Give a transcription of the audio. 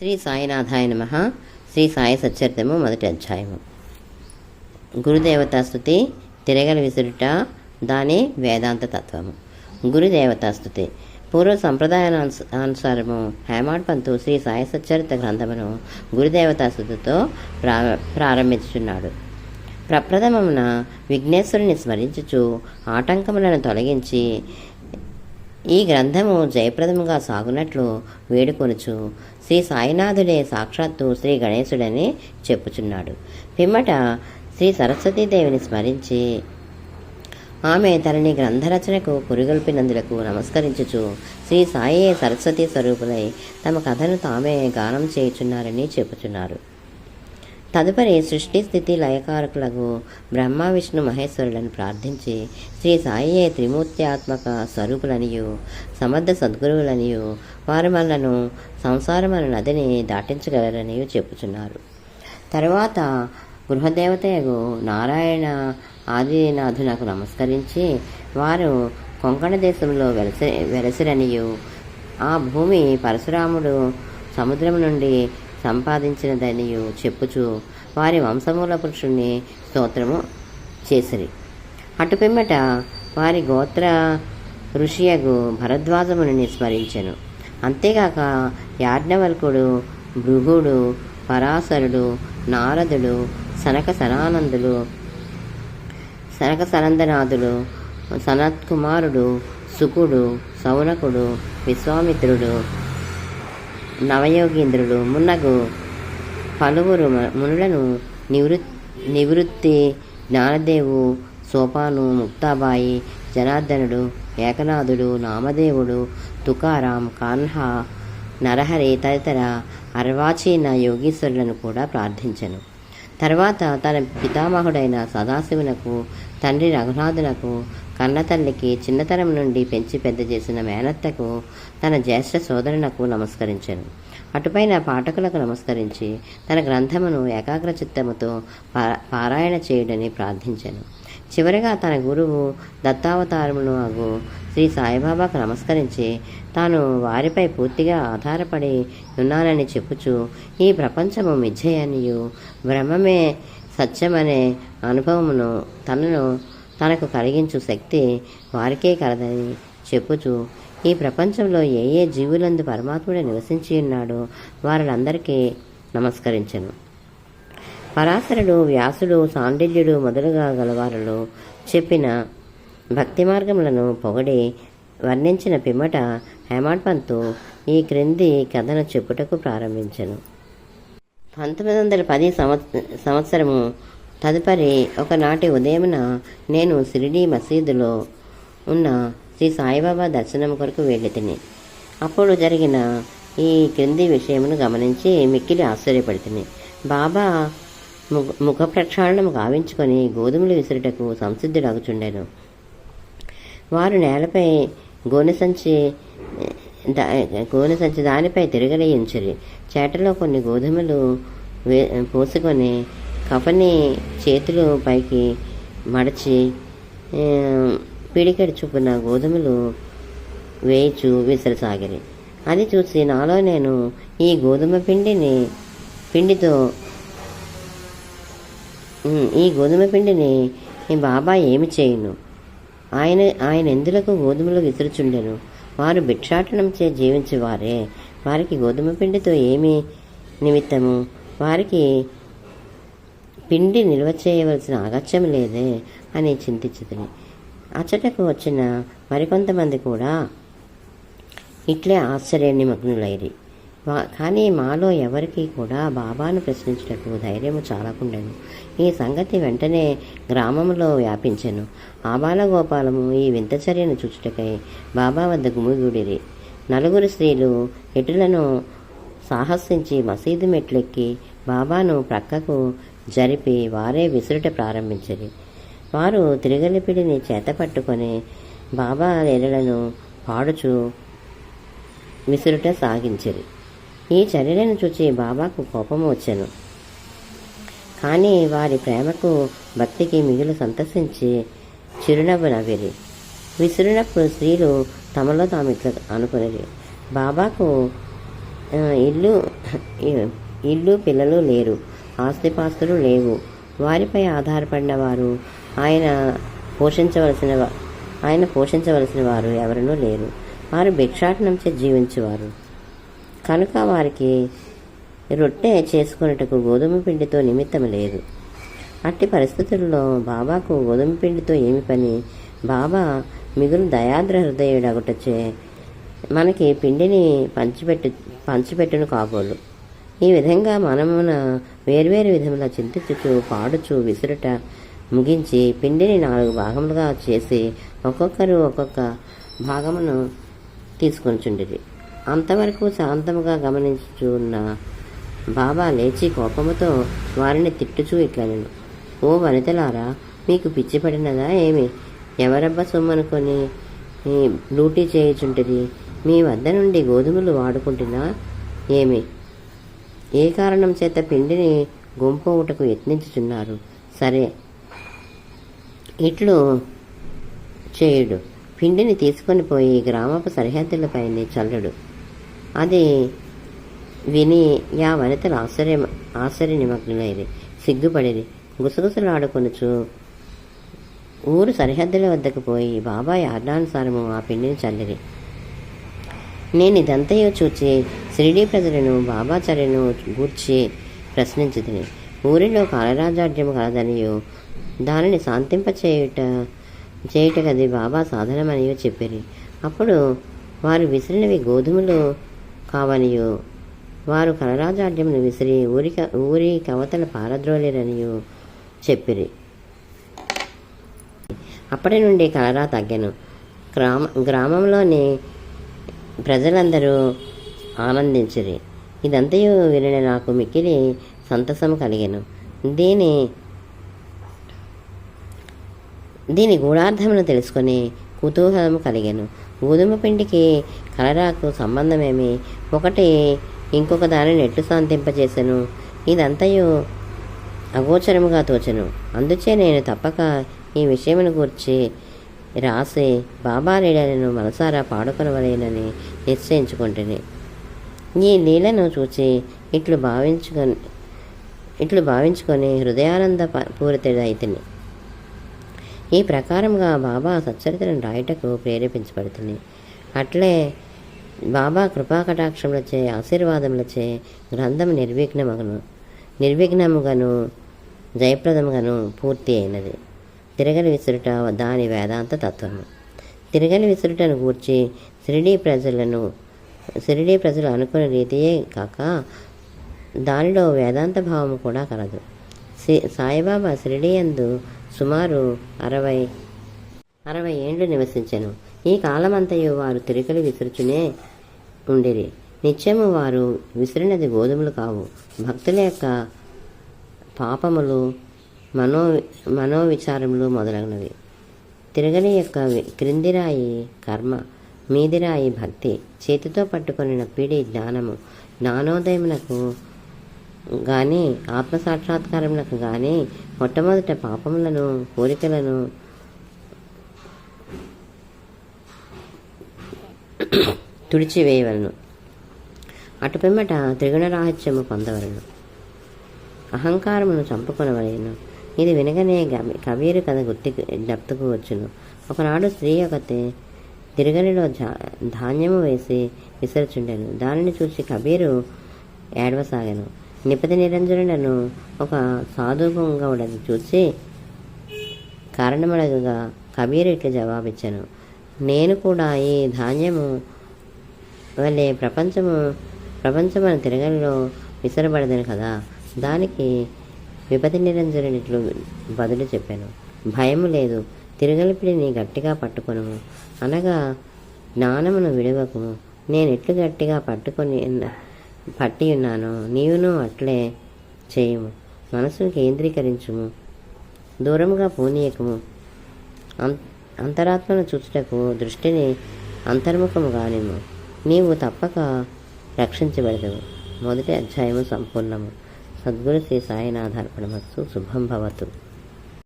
శ్రీ సాయినాథాయ నమ. శ్రీ సాయి సచ్చరితము మొదటి అధ్యాయము. గురుదేవతా స్థుతి తిరగల విసురుట దాని వేదాంత తత్వము. గురుదేవతా స్థుతి పూర్వ సంప్రదాయ అనుసారము హేమాడ్ పంతు శ్రీ సాయి సచ్చరిత గ్రంథమును గురుదేవతా స్థుతితో ప్రా ప్రారంభించుచున్నాడు. ప్రప్రథమమున విఘ్నేశ్వరుని స్మరించుచు ఆటంకములను తొలగించి ఈ గ్రంథము జయప్రదముగా సాగునట్లు వేడుకొనుచు శ్రీ సాయినాథుడే సాక్షాత్తు శ్రీ గణేశుడని చెప్పుచున్నాడు. పిమ్మట శ్రీ సరస్వతీదేవిని స్మరించి ఆమె తనని గ్రంథరచనకు పురుగొల్పినందులకు నమస్కరించుచు శ్రీ సాయి సరస్వతి స్వరూపులై తమ కథను తామే గానం చేయుచున్నారని చెప్పుచున్నారు. తదుపరి సృష్టి స్థితి లయకారకులకు బ్రహ్మ విష్ణు మహేశ్వరులను ప్రార్థించి శ్రీ సాయియే త్రిమూర్త్యాత్మక స్వరూపులనియు సమర్థ సద్గురువులనియు వారు మనలను సంసారమైన నదిని దాటించగలరని చెప్పుచున్నారు. తరువాత గృహదేవతయగు నారాయణ ఆదినాథునకు నమస్కరించి వారు కొంకణ దేశంలో వెలసి వెలసిరనియు ఆ భూమి పరశురాముడు సముద్రం నుండి సంపాదించినదనియు చెప్పుచు వారి వంశమూల పురుషుణ్ణి స్తోత్రము చేసిరి. అటు పిమ్మట వారి గోత్ర ఋషియగు భరద్వాజముని స్మరించెను అంతేగాక యాజ్ఞవల్కుడు భృగుడు పరాశరుడు నారదుడు సనక సనానందులు సనక సనందనాథుడు సనత్కుమారుడు సుకుడు సౌనకుడు విశ్వామిత్రుడు నవయోగీంద్రుడు మున్నగు పలువురు మునులను నివృత్ నివృత్తి జ్ఞానదేవు సోపాను ముక్తాబాయి జనార్దనుడు ఏకనాథుడు నామదేవుడు తుకారాం కాన్హా నరహరి తదితర అర్వాచీన యోగీశ్వరులను కూడా ప్రార్థించను. తర్వాత తన పితామహుడైన సదాశివునకు తండ్రి రఘునాథునకు కన్నతల్లికి చిన్నతనం నుండి పెంచి పెద్ద చేసిన మేనత్తకు తన జ్యేష్ఠ సోదరునకు నమస్కరించాను. అటుపైన పాఠకులకు నమస్కరించి తన గ్రంథమును ఏకాగ్ర చిత్తముతో పా- పారాయణ చేయుడని ప్రార్థించాను. చివరిగా తన గురువు దత్తావతారమును అగు శ్రీ సాయిబాబాకు నమస్కరించి తాను వారిపై పూర్తిగా ఆధారపడి ఉన్నానని చెప్పుచూ ఈ ప్రపంచము మిథ్యయనియు భ్రమమే సత్యమనే అనుభవమును తనను తనకు కలిగించు శక్తి వారికే కలదని చెప్పుచు ఈ ప్రపంచంలో ఏ ఏ జీవులందు పరమాత్ముడు నివసించి ఉన్నాడో వారందరికీ నమస్కరించను. పరాశరుడు వ్యాసుడు సాండిల్యుడు మొదలుగా గలవారులో చెప్పిన భక్తి మార్గములను పొగడి వర్ణించిన పిమ్మట హేమాడ్ పంతు ఈ క్రింది కథను చెప్పుటకు ప్రారంభించెను. పంతొమ్మిది వందల పది సంవత్స సంవత్సరము తదుపరి ఒకనాటి ఉదయమున నేను షిరిడీ మసీదులో ఉన్న శ్రీ సాయిబాబా దర్శనం కొరకు వెళ్ళి తిని అప్పుడు జరిగిన ఈ క్రింది విషయమును గమనించి మిక్కిలి ఆశ్చర్యపడితిని. బాబా ముఖ ముఖ ప్రక్షాళనము గావించుకొని గోధుమలు విసురుటకు సంసిద్ధుడగుచుండెను. వారు నేలపై గోనె సంచి గోనె సంచి దానిపై తిరగలేయించిరి. చేటలో కొన్ని గోధుమలు వే పోసుకొని కఫని చేతులు పైకి మడచి పిడికెడు చూపున గోధుమలు వేయిచు విసరసాగిరి. అది చూసి నాలో నేను ఈ గోధుమ పిండిని పిండితో ఈ గోధుమ పిండిని ఈ బాబా ఏమి చేయను? ఆయన ఆయన ఎందులకు గోధుమలు విసురుచుండెను? వారు భిక్షాటనం చే జీవించేవారే. వారికి గోధుమ పిండితో ఏమి నిమిత్తము? వారికి పిండి నిల్వ చేయవలసిన అగత్యం లేదే అని చింతించుతుంది అచ్చటకు వచ్చిన మరికొంతమంది కూడా ఇట్లే ఆశ్చర్య నిమగ్నులైరి వా- కానీ మాలో ఎవరికి కూడా బాబాను ప్రశ్నించటకు ధైర్యము చాలకుండెను. ఈ సంగతి వెంటనే గ్రామంలో వ్యాపించెను. ఆబాలగోపాలము ఈ వింత చర్యను చూచుటకై బాబా వద్ద గుమిగూడిరి నలుగురు స్త్రీలు ఎటులను సాహసించి మసీదు మెట్లెక్కి బాబాను ప్రక్కకు జరిపి వారే విసురుట ప్రారంభించిరి. వారు తిరగలిపిడిని చేత పట్టుకొని బాబా ఎరలను పాడుచు విసురుట సాగించరు. ఈ చర్యలను చూచి బాబాకు కోపం వచ్చాను. కానీ వారి ప్రేమకు భక్తికి మిగులు సంతసించి చిరునవ్వు నవ్విరి. విసిరినప్పుడు స్త్రీలు తమలో తాము ఇట్లా అనుకునేది బాబాకు ఇల్లు ఇల్లు పిల్లలు లేరు. ఆస్తిపాస్తులు లేవు. వారిపై ఆధారపడిన వారు ఆయన పోషించవలసిన ఆయన పోషించవలసిన వారు ఎవరనూ లేరు. వారు భిక్షాటనంచే జీవించేవారు. కనుక వారికి రొట్టె చేసుకున్నట్టుకు గోధుమ పిండితో నిమిత్తం లేదు. అట్టి పరిస్థితుల్లో బాబాకు గోధుమ పిండితో ఏమి పని? బాబా మిగులు దయాద్ర హృదయుడగుటచే మనకి పిండిని పంచిపెట్టు పంచిపెట్టును కాబోలు. ఈ విధంగా మనమున వేర్వేరు విధముల చింతించుచు పాడుచు విసురుట ముగించి పిండిని నాలుగు భాగములుగా చేసి ఒక్కొక్కరు ఒక్కొక్క భాగమును తీసుకొనిచుండిరి. అంతవరకు శాంతముగా గమనించుచున్న బాబా లేచి కోపముతో వారిని తిట్టుచూ ఇట్లనెను. ఓ వనితలారా మీకు పిచ్చి పడినదా ఏమి? ఎవరబ్బ సొమ్మనుకొని డ్యూటీ లూటీ మీ వద్ద నుండి గోధుమలు వాడుకుంటున్నా ఏమి? ఏ కారణం చేత పిండిని గుంపవుటకు యత్నించుచున్నారు? సరే. ఇట్లు చేయుడు. పిండిని తీసుకొని పోయి గ్రామపు సరిహద్దులపైనే చల్లడు. అది విని యా వనితలు ఆశ్చర్య ఆశ్చర్య నిమగ్నులైరి సిగ్గుపడిరి. గుసగుసలాడుకొనుచు ఊరు సరిహద్దుల వద్దకు పోయి బాబాయ్ ఆజ్ఞానుసారము ఆ పిండిని చల్లిరి. నేను ఇదంతయో చూచి షిరిడీ ప్రజలను బాబాచార్యను గూర్చి ప్రశ్నించుతిని. ఊరిలో కాలరాజాడ్యం కలదనియో దానిని శాంతింపచేయుట చేయుట గది బాబా సాధనమనియో చెప్పిరి. అప్పుడు వారు విసిరినవి గోధుమలు కావనియో వారు కలరాజాడ్యంను విసిరి ఊరి ఊరి కవతల పారద్రోలేరనియో చెప్పిరి. అప్పటి నుండి కలరా తగ్గను. గ్రామ గ్రామంలోని ప్రజలందరూ ఆనందించిరి. ఇదంతయు వినిన నాకు మిక్కిలి సంతసము కలిగాను. దీని దీని గూఢార్థమును తెలుసుకొని కుతూహలము కలిగాను. గోధుమ పిండికి కలరాకు సంబంధమేమి? ఒకటి ఇంకొక దానిని ఎట్లు శాంతింపజేసెను. ఇదంతయు అగోచరముగా తోచను. అందుచే నేను తప్పక ఈ విషయమును గూర్చి రాసి బాబా లీలలను మనసారా పాడుకొనవలేనని నిశ్చయించుకుంటుంది ఈ లీలను చూచి ఇట్లు భావించుకొని ఇట్లు భావించుకొని హృదయానంద ప- ఈ ప్రకారంగా బాబా సచ్చరిత్రను రాయటకు ప్రేరేపించబడుతుంది. అట్లే బాబా కృపాకటాక్షములచే ఆశీర్వాదములచే గ్రంథం నిర్విఘ్నమగును. నిర్విఘ్నముగాను జయప్రదముగాను పూర్తి అయినది. తిరగలి విసురుట దాని వేదాంత తత్వము. తిరగలి విసురుటను గూర్చి షిరిడీ ప్రజలను షిరిడీ ప్రజలు అనుకున్న రీతియే కాక దానిలో వేదాంత భావము కూడా కలదు. సి- సాయిబాబా షిరిడీ యందు సుమారు అరవై అరవై ఏండ్లు నివసించను. ఈ కాలమంతయు వారు తిరికలు విసురుచునే ఉండిరి. నిత్యము వారు విసిరినది గోధుమలు కావు. భక్తుల యొక్క పాపములు మనో మనోవిచారములు మొదలగునవి. తిరగని యొక్క క్రిందిరాయి కర్మ మీదిరాయి భక్తి. చేతితో పట్టుకొనిన పీడి జ్ఞానము. జ్ఞానోదయమునకు కానీ ఆత్మసాక్షాత్కారములకు కానీ మొట్టమొదట పాపములను కోరికలను తుడిచివేయవలను. అటు పిమ్మట త్రిగుణరాహిత్యము పొందవలను. అహంకారమును చంపుకొనవలను. ఇది వినగనే గవి- కబీరు కథ గుర్తి జ్ఞప్తకు వచ్చును. ఒకనాడు స్త్రీ ఒకతే తిరగలిలో ధాన్యము వేసి విసరుచుండెను. దానిని చూసి కబీరు ఏడవసాగాను. నిపతి నిరంజనుడను ఒక సాధుగౌడను చూసి కారణమడగగా కబీరు ఇట్లా జవాబిచ్చాను. నేను కూడా ఈ ధాన్యము వల్లే ప్రపంచము ప్రపంచమైన తిరగలిలో విసరబడదని కదా. దానికి విపతి నిరంజనుడిట్లు బదులు చెప్పాను. భయము లేదు. తిరగలిపిడిని గట్టిగా పట్టుకొను. అనగా జ్ఞానమును విడవకుము నేను ఎట్లు గట్టిగా పట్టుకొని పట్టి ఉన్నాను నీవును అట్లే చేయము. మనసును కేంద్రీకరించుము. దూరముగా పోనీయకము. అంత అంతరాత్మను చూచుటకు దృష్టిని అంతర్ముఖము కానిము నీవు తప్పక రక్షించబడదు మొదటి అధ్యాయము సంపూర్ణము. సద్గురు శ్రీ సాయినాథార్పణమస్తు. శుభం భవతు.